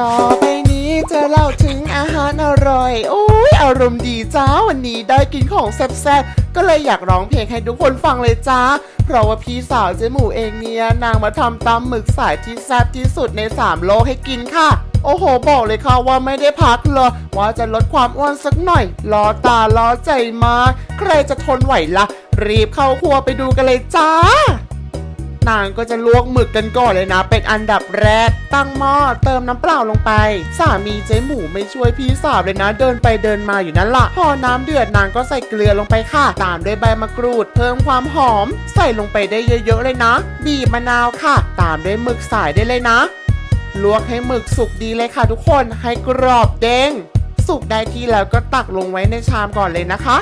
ต่อไปนี้จะเล่าถึงอาหารอร่อยโอ้ยอารมณ์ดีจ้าวันนี้ได้กินของแซ่บๆก็เลยอยากร้องเพลงให้ทุกคนฟังเลยจ้าเพราะว่าพี่สาวเจ๊หมูเองเนี่ยนางมาทำตำหมึกสายที่แซ่บที่สุดใน3โลกให้กินค่ะ โอ้โห บอกเลยค่ะว่าไม่ได้พักเลยว่าจะลดความอ้วนสักหน่อยล้อตาล้อใจมากใครจะทนไหวละ่ะ รีบเข้าครัวไปดูกันเลยจ้า นางก็จะลวกหมึกกันก่อนเลยนะ เป็นอันดับแรก ตั้งหม้อเติมน้ำเปล่าลงไป สามีเจ๊หมูไม่ช่วยพี่สาวเลยนะ เดินไปเดินมาอยู่นั่นละพอน้ำเดือดนางก็ใส่เกลือลงไปค่ะ ตามด้วยใบมะกรูด เพิ่มความหอม ใส่ลงไปได้เยอะๆเลยนะ บีบมะนาวค่ะ ตามด้วยหมึกสายได้เลยนะ ลวกให้หมึกสุกดีเลยค่ะ ทุกคน ให้กรอบเด้ง สุกได้ที่แล้วก็ตักลงไว้ในชามก่อนเลยนะคะ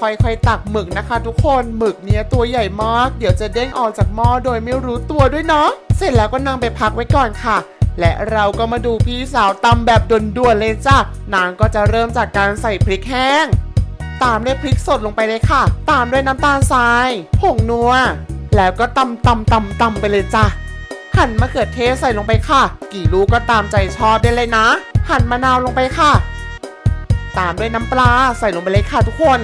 ค่อยๆตักหมึกนะคะ ทุกคนหมึกเนี้ยตัวใหญ่มาก เดี๋ยวจะเด้งออกจากหม้อโดยไม่รู้ตัวด้วยเนาะเสร็จแล้วก็นำไปพักไว้ก่อนค่ะ และเราก็มาดูพี่สาวตำแบบด่วนๆเลยจ้ะนางก็จะเริ่มจากการใส่พริกแห้ง ตามด้วยพริกสดลงไปเลยค่ะ ตามด้วยน้ำตาลทรายผงนัว แล้วก็ตำตำตำตำไปเลยจ้ะหั่นมะเขือเทศใส่ลงไปค่ะ กี่ลูกก็ตามใจชอบได้เลยนะ หั่นมะนาวลงไปค่ะ ตามด้วยน้ำปลาใส่ลงไปเลยค่ะทุกคน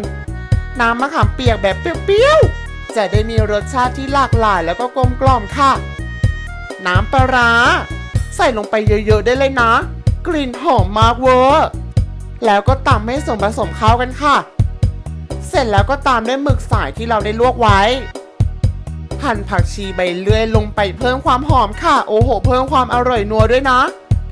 น้ำมะขามเปียกแบบเปรี้ยวๆ จะได้มีรสชาติที่หลากหลายแล้วก็กลมกล่อมค่ะ น้ำปลาร้า ใส่ลงไปเยอะๆได้เลยนะ กลิ่นหอมมากเวอร์แล้วก็ตำให้ส่วนผสมเข้ากันค่ะ เสร็จแล้วก็ตามด้วยหมึกสายที่เราได้ลวกไว้ หั่นผักชีใบเลื่อยลงไปเพิ่มความหอมค่ะ โอ้โห เพิ่มความอร่อยนัวด้วยนะ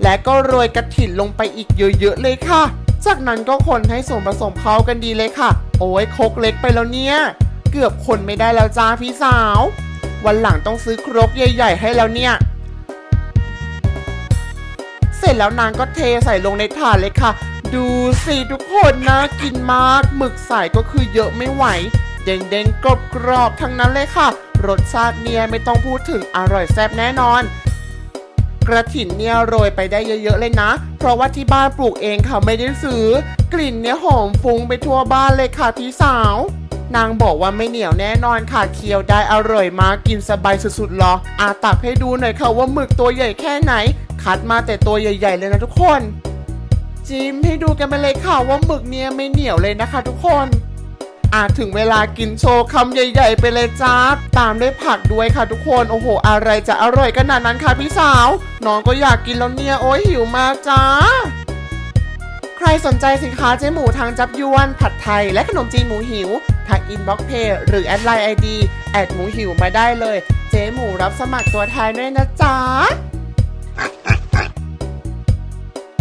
และก็โรยกระถิ่นลงไปอีกเยอะๆเลยค่ะ จากนั้นก็คนให้ส่วนผสมเข้ากันดีเลยค่ะ โอ้ยครกเล็กไปแล้วเนี่ย เกือบคนไม่ได้แล้วจ้าพี่สาว วันหลังต้องซื้อครกใหญ่ ๆ ให้แล้วเนี่ย เสร็จแล้วนางก็เทใส่ลงในถาดเลยค่ะ ดูสิทุกคนนะกินมากหมึกใส่ก็คือเยอะไม่ไหว เด้งๆกรอบๆทั้งนั้นเลยค่ะ รสชาติเนี่ยไม่ต้องพูดถึงอร่อยแซ่บแน่นอน กระถินเนี่ยโรยไปได้เยอะๆเลยนะ เพราะว่าที่บ้านปลูกเองค่ะไม่ได้ซื้อ กลิ่นเนี่ยหอมฟุ้งไปทั่วบ้านเลยค่ะพี่สาว นางบอกว่าไม่เหนียวแน่นอนค่ะเคี้ยวได้อร่อยมากกินสบายสุดๆหรออาตักให้ดูหน่อยค่ะว่าหมึกตัวใหญ่แค่ไหน คัดมาแต่ตัวใหญ่ ๆ เลยนะทุกคน จิ้มให้ดูกันไปเลยค่ะว่าหมึกเนี่ยไม่เหนียวเลยนะคะ ทุกคน อาถึงเวลากินโชว์คำใหญ่ ๆ ไปเลยจ้าตามด้วยผักด้วยค่ะทุกคน โอ้โห อะไรจะอร่อยขนาดนั้นคะพี่สาว น้องก็อยากกินแล้วเนี่ย โอ้ยหิวมากจ้า ใครสนใจสินค้าเจ๊หมูทางจับยวน ผัดไทย และขนมจีนหมูหิว ทางอินบ็อกเพย์หรือแอดไลน์ไอดีแอดหมูหิวมาได้เลย เจ๊หมูรับสมัครตัวแทนด้วยนะจ๊ะ